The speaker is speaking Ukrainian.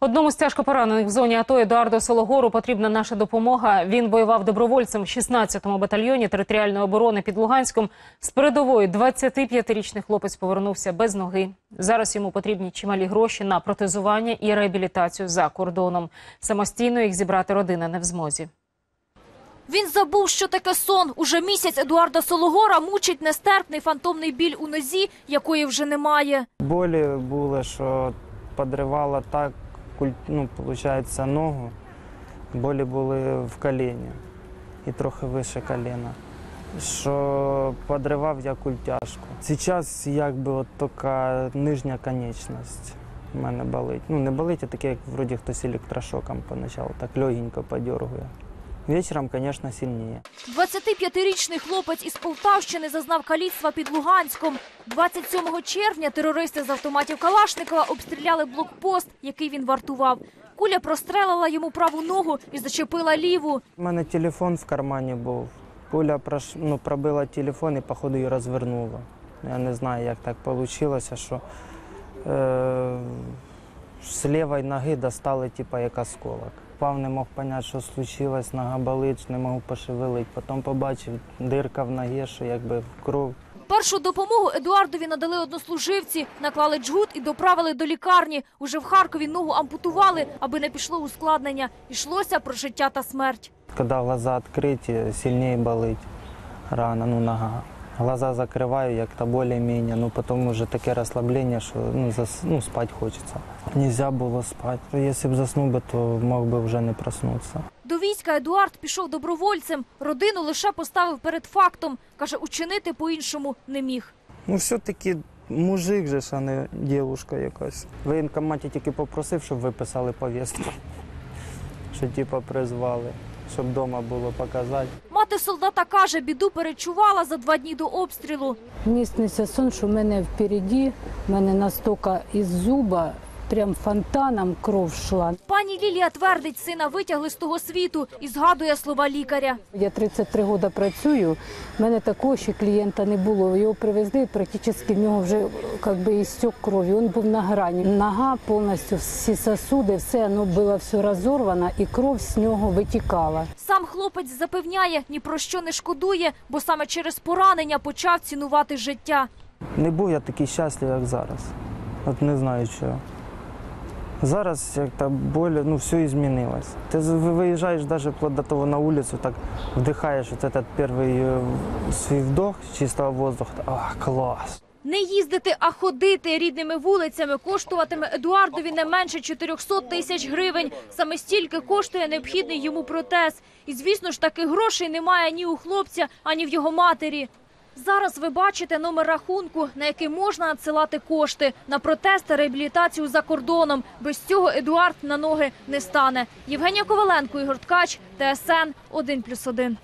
Одному з тяжко поранених в зоні АТО Едуарду Сологору потрібна наша допомога. Він воював добровольцем в 16-му батальйоні територіальної оборони під Луганськом. З передової 25-річний хлопець повернувся без ноги. Зараз йому потрібні чималі гроші на протезування і реабілітацію за кордоном. Самостійно їх зібрати родина не в змозі. Він забув, що таке сон. Уже місяць Едуарда Сологора мучить нестерпний фантомний біль у нозі, якої вже немає. Болі були, що подривало так, ну, виходить, ногу. Болі були в коліні і трохи вище коліна. Що подривав я культяшку. Зараз якби от така нижня конечність в мене болить. Ну не болить, а таке, як вроді хтось електрошоком поначалу, так легенько подергує. Вечором, звісно, сильніше. 25-річний хлопець із Полтавщини зазнав каліцтва під Луганськом. 27 червня терористи з автоматів Калашникова обстріляли блокпост, який він вартував. Куля прострелила йому праву ногу і зачепила ліву. У мене телефон в кармані був. Пуля прош... ну, пробила телефон і, походу, її розвернула. Я не знаю, як так вийшло, що е... з лівої ноги достали типу, як осколок. Пав не мог зрозуміти, що случилось, нога болить, не можу пошевелити. Потім побачив дирка в ногі, що якби в кров. Першу допомогу Едуардові надали однослуживці, наклали джгут і доправили до лікарні. Уже в Харкові ногу ампутували, аби не пішло ускладнення. Ішлося про життя та смерть. Коли глаза відкриті, сильніше болить рана, ну нога. Глаза закриваю, як то більш-менш, ну потім вже таке розслаблення, що ну, зас... ну, спати хочеться. Нельзя було спати. Якщо б заснув би, то мог би вже не проснутися. До війська Едуард пішов добровольцем. Родину лише поставив перед фактом. Каже, учинити по-іншому не міг. Ну все-таки мужик же а не дівчинка якась. В воєнкоматі тільки попросив, щоб виписали повістку. Що типу призвали, щоб вдома було показати. Мати солдата каже, біду перечувала за два дні до обстрілу. Сниться сон, що в мене впереді, в мене настільки із зуба, прям фонтаном кров йшла. Пані Лілія твердить, сина витягли з того світу і згадує слова лікаря. Я 33 роки працюю, в мене такого ще клієнта не було. Його привезли, практично в нього вже як би істек крові. Він був на грані. Нога повністю, всі сосуди, все воно було все розорвано і кров з нього витікала. Сам хлопець запевняє, ні про що не шкодує, бо саме через поранення почав цінувати життя. Не був я такий щасливий, як зараз. От не знаю чого. Зараз як то болі, ну все змінилось. Ти виїжджаєш навіть до того на вулицю, так вдихаєш от этот перший е, свій вдох чистого воздуха. А, клас! Не їздити, а ходити рідними вулицями коштуватиме Едуардові не менше 400 тисяч гривень. Саме стільки коштує необхідний йому протез. І, звісно ж, таких грошей немає ні у хлопця, ані в його матері. Зараз ви бачите номер рахунку, на який можна надсилати кошти на протести, реабілітацію за кордоном. Без цього Едуард на ноги не стане. Євгенія Коваленко, Ігор Ткач, ТСН 1+,1.